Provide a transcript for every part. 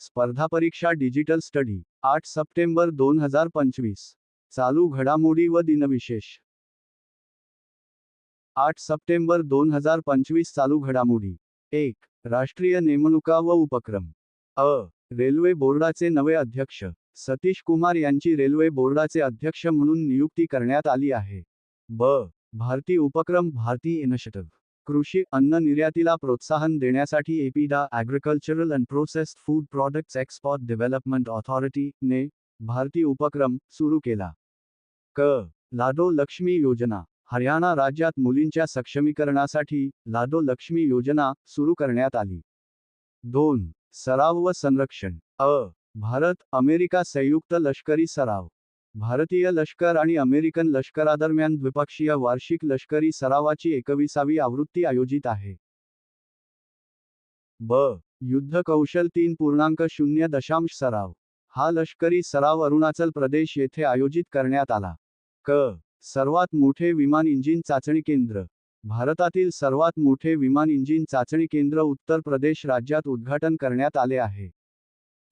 स्पर्धा परीक्षा digital study आठ सप्टेंबर दोन हजार पंचवीस. चालू घडामोडी व दिनविशेष. आठ सप्टेंबर दोन हजार पंचवीस चालू घडामोडी. एक राष्ट्रीय नेमणुका व उपक्रम. अ रेल्वे बोर्डाचे नवे अध्यक्ष. सतीश कुमार यांची रेल्वे बोर्डाचे अध्यक्ष म्हणून नियुक्ती करण्यात आली आहे. ब भारती उपक्रम भारती इनिशिएटिव्ह. कृषी अन्न निर्यातीला प्रोत्साहन देण्यासाठी APEDA agricultural and processed food products export development authority ने उपक्रम सुरू केला. क. लाडो लक्ष्मी योजना. हरियाणा राज्यात मुलींच्या सक्षमीकरणासाठी लाडो लक्ष्मी योजना सुरू करण्यात आली. दोन. सराव व संरक्षण. अ. भारत अमेरिका संयुक्त लष्करी सराव. भारतीय लष्कर आणि अमेरिकन लष्करादरम्यान द्विपक्षीय वार्षिक लष्करी सरावाची एकविसावी आवृत्ती आयोजित आहे. ब. युद्ध कौशल तीन पूर्णांक शून्य दशांश सराव. हा लष्करी सराव अरुणाचल प्रदेश येथे आयोजित करण्यात आला. क. सर्वात मोठे विमान इंजिन चाचणी केंद्र. भारतातील सर्वात मोठे विमान इंजिन चाचणी केंद्र उत्तर प्रदेश राज्यात उद्घाटन करण्यात आले आहे.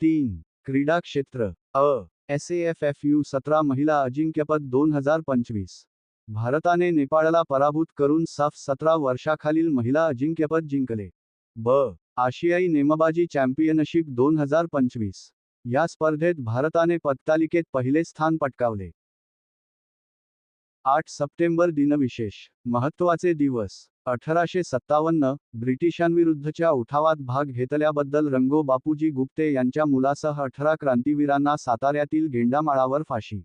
तीन. क्रीडा क्षेत्र. अ. एस एफ एफ यू सतरा महिला अजिंक्यपद दोन हजार पंचवीस. भारताने नेपाळला पराभूत करून साफ सतरा वर्षाखालील महिला अजिंक्यपद जिंकले. ब. आशियाई नेमबाजी चॅम्पियनशिप दोन हजार पंचवीस. या स्पर्धेत भारताने पदतालिकेत पहिले स्थान पटकावले. आठ सप्टेंबर दिनविशेष. महत्त्वाचे दिवस. अठराशे सत्तावन्न ब्रिटिशांविरुद्धच्या उठावात भाग घेतल्याबद्दल रंगो बापूजी गुप्ते यांच्या मुलासह अठरा क्रांतीवीरांना साताऱ्यातील गेंडामाळावर फाशी.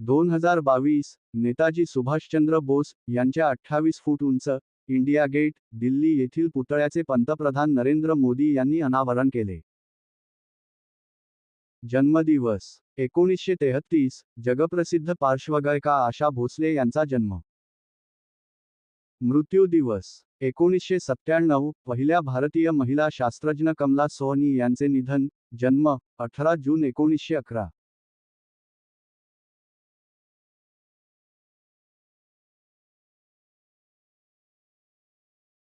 दोन हजार बावीस नेताजी सुभाषचंद्र बोस यांच्या अठ्ठावीस फूट उंच इंडिया गेट दिल्ली येथील पुतळ्याचे पंतप्रधान नरेंद्र मोदी यांनी अनावरण केले. जन्मदिवस एकोणीसशे तेहतीस जगप्रसिद्ध पार्श्वगायिका आशा भोसले यांचा जन्म. मृत्यू दिवस एकोणीसशे सत्त्याण्णव पहिल्या भारतीय महिला शास्त्रज्ञ कमला सोहनी यांचे निधन जन्म अठरा जून एकोणीसशे अकरा.